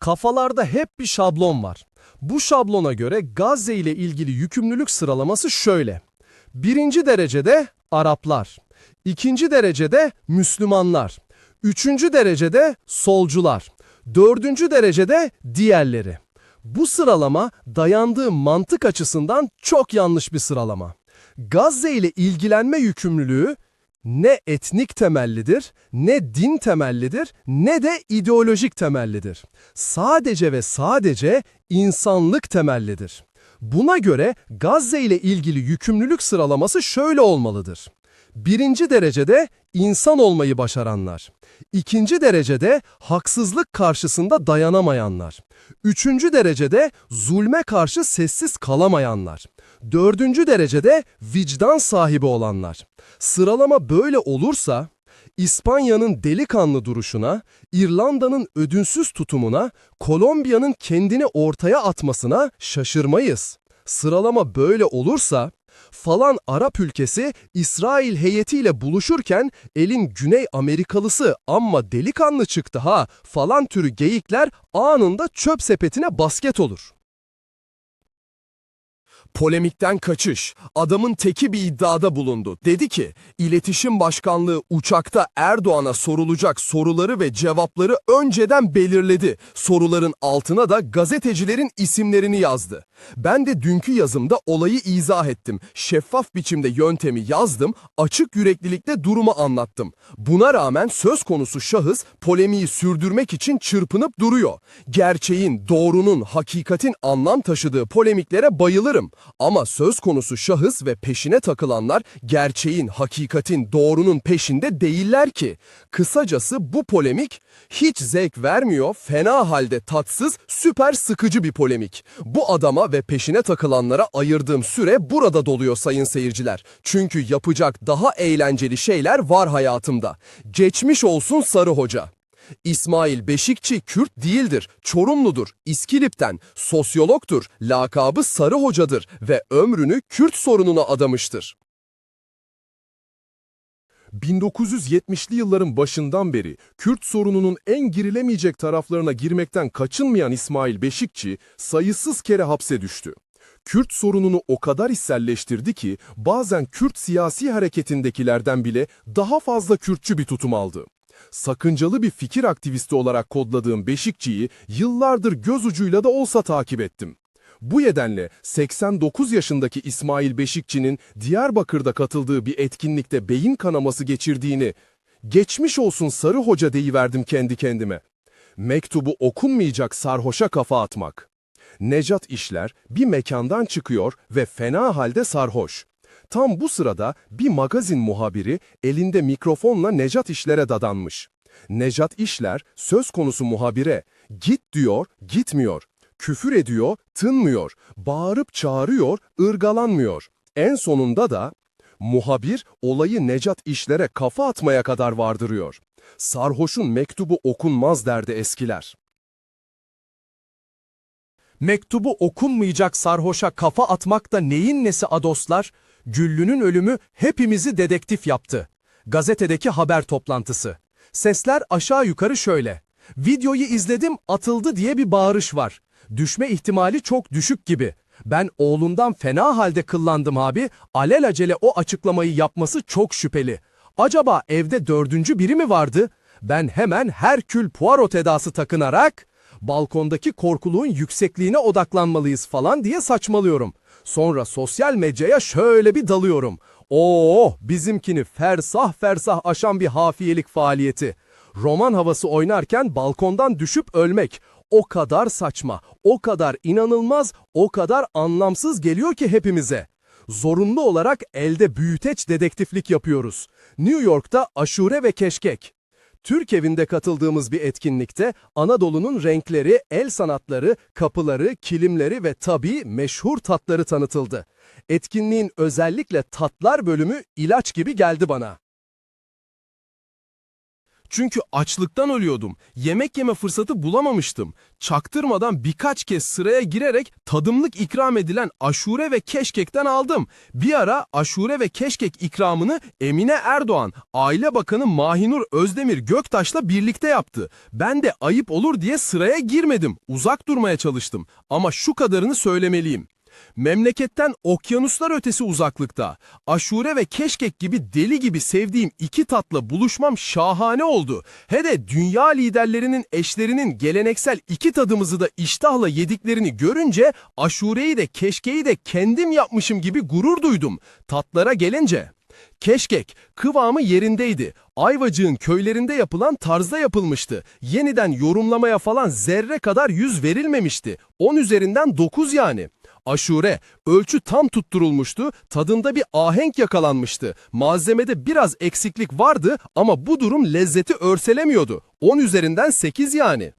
Kafalarda hep bir şablon var. Bu şablona göre Gazze ile ilgili yükümlülük sıralaması şöyle. Birinci derecede Araplar, ikinci derecede Müslümanlar, üçüncü derecede solcular, dördüncü derecede diğerleri. Bu sıralama dayandığı mantık açısından çok yanlış bir sıralama. Gazze ile ilgilenme yükümlülüğü ne etnik temellidir, ne din temellidir, ne de ideolojik temellidir. Sadece ve sadece insanlık temellidir. Buna göre Gazze ile ilgili yükümlülük sıralaması şöyle olmalıdır. Birinci derecede insan olmayı başaranlar. İkinci derecede haksızlık karşısında dayanamayanlar. Üçüncü derecede zulme karşı sessiz kalamayanlar. Dördüncü derecede vicdan sahibi olanlar. Sıralama böyle olursa, İspanya'nın delikanlı duruşuna, İrlanda'nın ödünsüz tutumuna, Kolombiya'nın kendini ortaya atmasına şaşırmayız. Sıralama böyle olursa, falan Arap ülkesi İsrail heyetiyle buluşurken elin Güney Amerikalısı amma delikanlı çıktı ha falan türü geyikler anında çöp sepetine basket olur. Polemikten kaçış. Adamın teki bir iddiada bulundu. Dedi ki, İletişim Başkanlığı uçakta Erdoğan'a sorulacak soruları ve cevapları önceden belirledi. Soruların altına da gazetecilerin isimlerini yazdı. Ben de dünkü yazımda olayı izah ettim. Şeffaf biçimde yöntemi yazdım, açık yüreklilikle durumu anlattım. Buna rağmen söz konusu şahıs polemiği sürdürmek için çırpınıp duruyor. Gerçeğin, doğrunun, hakikatin anlam taşıdığı polemiklere bayılırım. Ama söz konusu şahıs ve peşine takılanlar gerçeğin, hakikatin, doğrunun peşinde değiller ki. Kısacası bu polemik hiç zevk vermiyor, fena halde tatsız, süper sıkıcı bir polemik. Bu adama ve peşine takılanlara ayırdığım süre burada doluyor sayın seyirciler. Çünkü yapacak daha eğlenceli şeyler var hayatımda. Geçmiş olsun Sarı Hoca. İsmail Beşikçi Kürt değildir, Çorumludur, İskilip'ten, sosyologtur, lakabı Sarı Hocadır ve ömrünü Kürt sorununa adamıştır. 1970'li yılların başından beri Kürt sorununun en girilemeyecek taraflarına girmekten kaçınmayan İsmail Beşikçi sayısız kere hapse düştü. Kürt sorununu o kadar içselleştirdi ki bazen Kürt siyasi hareketindekilerden bile daha fazla Kürtçü bir tutum aldı. Sakıncalı bir fikir aktivisti olarak kodladığım Beşikçi'yi yıllardır göz ucuyla da olsa takip ettim. Bu nedenle 89 yaşındaki İsmail Beşikçi'nin Diyarbakır'da katıldığı bir etkinlikte beyin kanaması geçirdiğini, geçmiş olsun Sarı Hoca deyiverdim kendi kendime. Mektubu okunmayacak sarhoşa kafa atmak. Necat İşler bir mekandan çıkıyor ve fena halde sarhoş. Tam bu sırada bir magazin muhabiri elinde mikrofonla Necat İşler'e dadanmış. Necat İşler söz konusu muhabire git diyor, gitmiyor. Küfür ediyor, tınmıyor. Bağırıp çağırıyor, ırgalanmıyor. En sonunda da muhabir olayı Necat İşler'e kafa atmaya kadar vardırıyor. Sarhoşun mektubu okunmaz derdi eskiler. Mektubu okunmayacak sarhoşa kafa atmak da neyin nesi adoslar? Güllü'nün ölümü hepimizi dedektif yaptı. Gazetedeki haber toplantısı. Sesler aşağı yukarı şöyle. Videoyu izledim atıldı diye bir bağırış var. Düşme ihtimali çok düşük gibi. Ben oğlundan fena halde kıllandım abi. Alelacele o açıklamayı yapması çok şüpheli. Acaba evde dördüncü biri mi vardı? Ben hemen Herkül Poirot edası takınarak balkondaki korkuluğun yüksekliğine odaklanmalıyız falan diye saçmalıyorum. Sonra sosyal medyaya şöyle bir dalıyorum. Oo, bizimkini fersah fersah aşan bir hafiyelik faaliyeti. Roman havası oynarken balkondan düşüp ölmek. O kadar saçma, o kadar inanılmaz, o kadar anlamsız geliyor ki hepimize. Zorunlu olarak elde büyüteç dedektiflik yapıyoruz. New York'ta aşure ve keşkek. Türk evinde katıldığımız bir etkinlikte Anadolu'nun renkleri, el sanatları, kapıları, kilimleri ve tabii meşhur tatları tanıtıldı. Etkinliğin özellikle tatlar bölümü ilaç gibi geldi bana. Çünkü açlıktan ölüyordum. Yemek yeme fırsatı bulamamıştım. Çaktırmadan birkaç kez sıraya girerek tadımlık ikram edilen aşure ve keşkekten aldım. Bir ara aşure ve keşkek ikramını Emine Erdoğan, Aile Bakanı Mahinur Özdemir Göktaş'la birlikte yaptı. Ben de ayıp olur diye sıraya girmedim. Uzak durmaya çalıştım. Ama şu kadarını söylemeliyim. Memleketten okyanuslar ötesi uzaklıkta, aşure ve keşkek gibi deli gibi sevdiğim iki tatla buluşmam şahane oldu. He de dünya liderlerinin eşlerinin geleneksel iki tadımızı da iştahla yediklerini görünce aşureyi de keşkeyi de kendim yapmışım gibi gurur duydum. Tatlara gelince... Keşkek kıvamı yerindeydi. Ayvacık'ın köylerinde yapılan tarzda yapılmıştı. Yeniden yorumlamaya falan zerre kadar yüz verilmemişti. 10 üzerinden 9 yani. Aşure, ölçü tam tutturulmuştu, tadında bir ahenk yakalanmıştı. Malzemede biraz eksiklik vardı ama bu durum lezzeti örselemiyordu. 10 üzerinden 8 yani.